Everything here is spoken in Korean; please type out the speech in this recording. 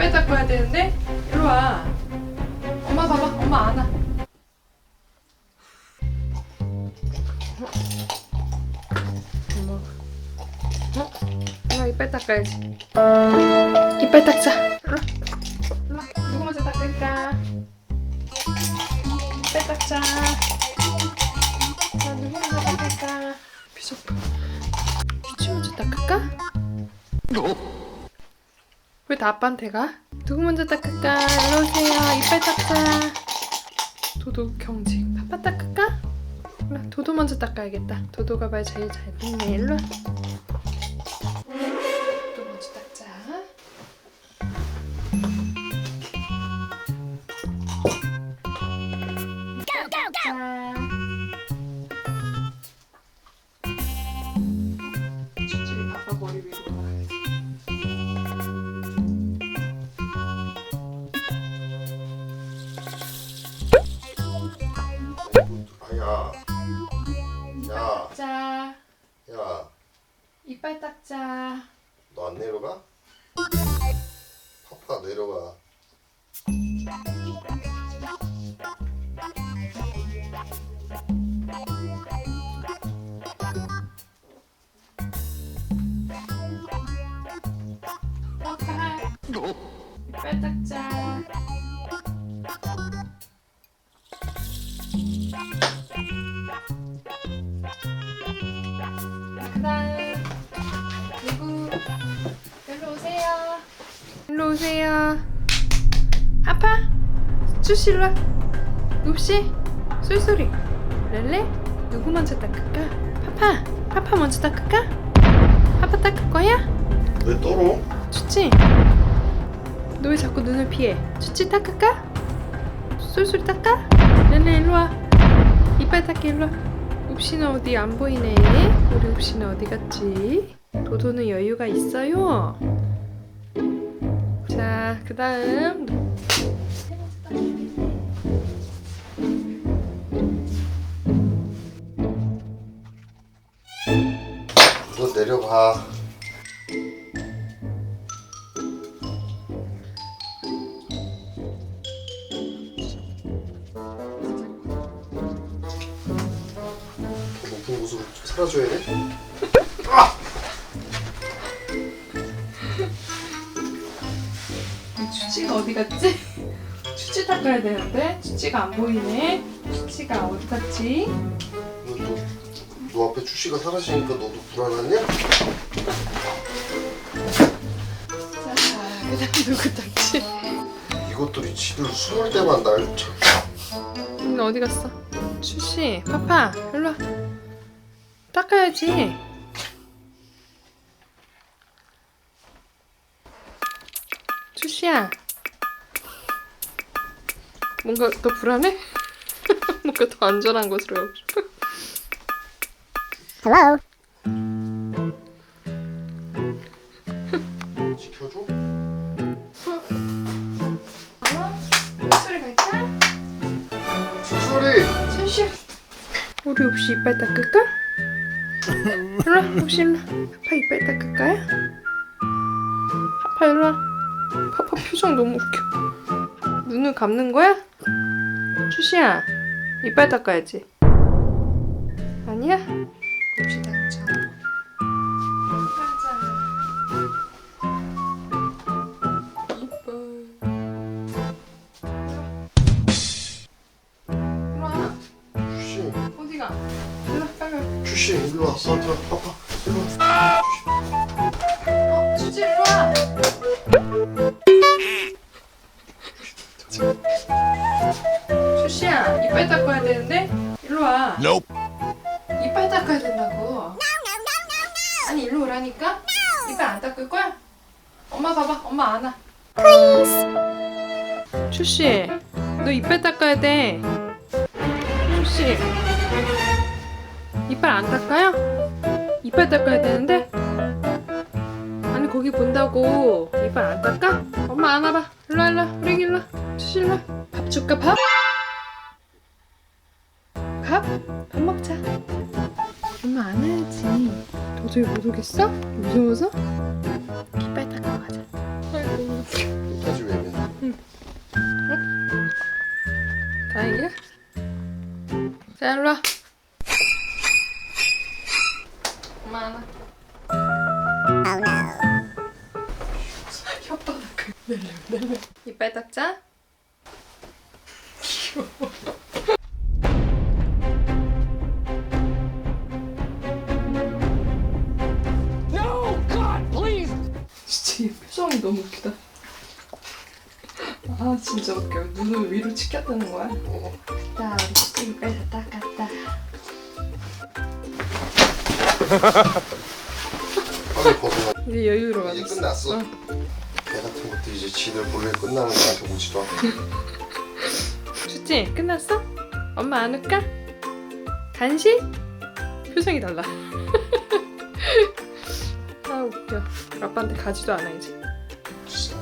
이빨 닦고 해야 되는데 일로 와. 엄마 봐봐. 엄마 안아. 엄마. 어? 이빨 닦아야지. 이빨 닦자. 일로. 일로. 누구 먼저 닦을까? 이빨 닦자. 자, 누구 먼저 닦을까? 비석부. 주치 먼저 닦을까? 왜 다 아빠한테 가? 누구 먼저 닦을까? 일로 오세요. 이빨 닦자. 도도 경직. 아빠 닦을까? 도도 먼저 닦아야겠다. 도도가 말 제일 잘 듣네. 일로. 와. 도도 먼저 닦자. 자. 주치 아빠 머리 위로 올라가야지. 야, 자, 야, 이빨 닦자. 너 안 내려가? 파파 내려가. 파파. 이빨 닦자. 일로 오세요. 아파? 수시 일로 와. 읍시 쏠쏠이. 렐레? 누구 먼저 닦을까? 파파. 파파 먼저 닦을까? 파파 닦을 거야? 왜 떨어? 추치. 너왜 자꾸 눈을 피해? 추치 닦을까? 쏠쏠이 닦아? 렐레 일로 와. 이빨 닦게 일로 와. 읍시는 어디 안 보이네. 우리 읍시는 어디 갔지? 도도는 여유가 있어요. 자, 그 다음. 너 내려가. 더 높은 곳으로 좀 사라져야 돼? 추치가 어디 갔지? 추치 닦아야 되는데 추치가 안 보이네. 추치가 어디 갔지? 너, 너, 너 앞에 추씨가 사라지니까 너도 불안하냐? 자, 그다음 누구 닦지? 이것들이 지들 숨을 때만 날 참. 음, 어디 갔어? 추씨, 파파, 일로 와. 닦아야지. 추씨야. 뭔가 더 불안해? 뭔가 더 안전한 곳으로 가고 싶어. Hello. 지켜줘? 수술이! 추씨. 우리 혹시 이빨 닦을까? 일로 와, 혹시 일로 와. 파파 이빨 닦을까요? 파파 일로 와. 파파 표정 너무 웃겨. 눈을 감는 거야? 추시야, 이빨 닦아야지. 아니야? 혹시 닦자. 이빨. 일로 와. 추씨, 어디가? 일로 와, 와. 추씨, 일로 와. 닦아야 되는데 일로 와. 이빨 닦아야 된다고. 아니 일로 오라니까. 이빨 안 닦을 거야? 엄마 봐봐, 엄마 안아. 추씨, 너 이빨 닦아야 돼. 추씨, 이빨 안 닦아요? 이빨 닦아야 되는데. 아니 거기 본다고 이빨 안 닦아? 엄마 안아봐 일로 와 일로 와 우리 일로 와 추시 일로 와 밥 줄까 밥? 밥? 밥 먹자. 엄마 안 해야지. 도저히 못 오겠어? 무서워서? 깃발 닦고 가자. 아이고. 여기까지 왜면 응. 응? 다행이야? 자, 일로 와. 엄마 안 와. 내려, 내려. 이빨 닦자. 귀여워. 너무 웃기다 아 진짜 웃겨 눈을 위로 치켰다는 거야 어. 자 우리 진짜 이빨 다 닦았다 벗어나. 이제 여유로워 이제 끝났어. 어. 개 같은 것도 이제 지들 몰래 끝나면 나한테 오지도 않고. 좋지? 끝났어? 엄마 안 올까? 간식? 표정이 달라 아 웃겨 아빠한테 가지도 않아 이제 So.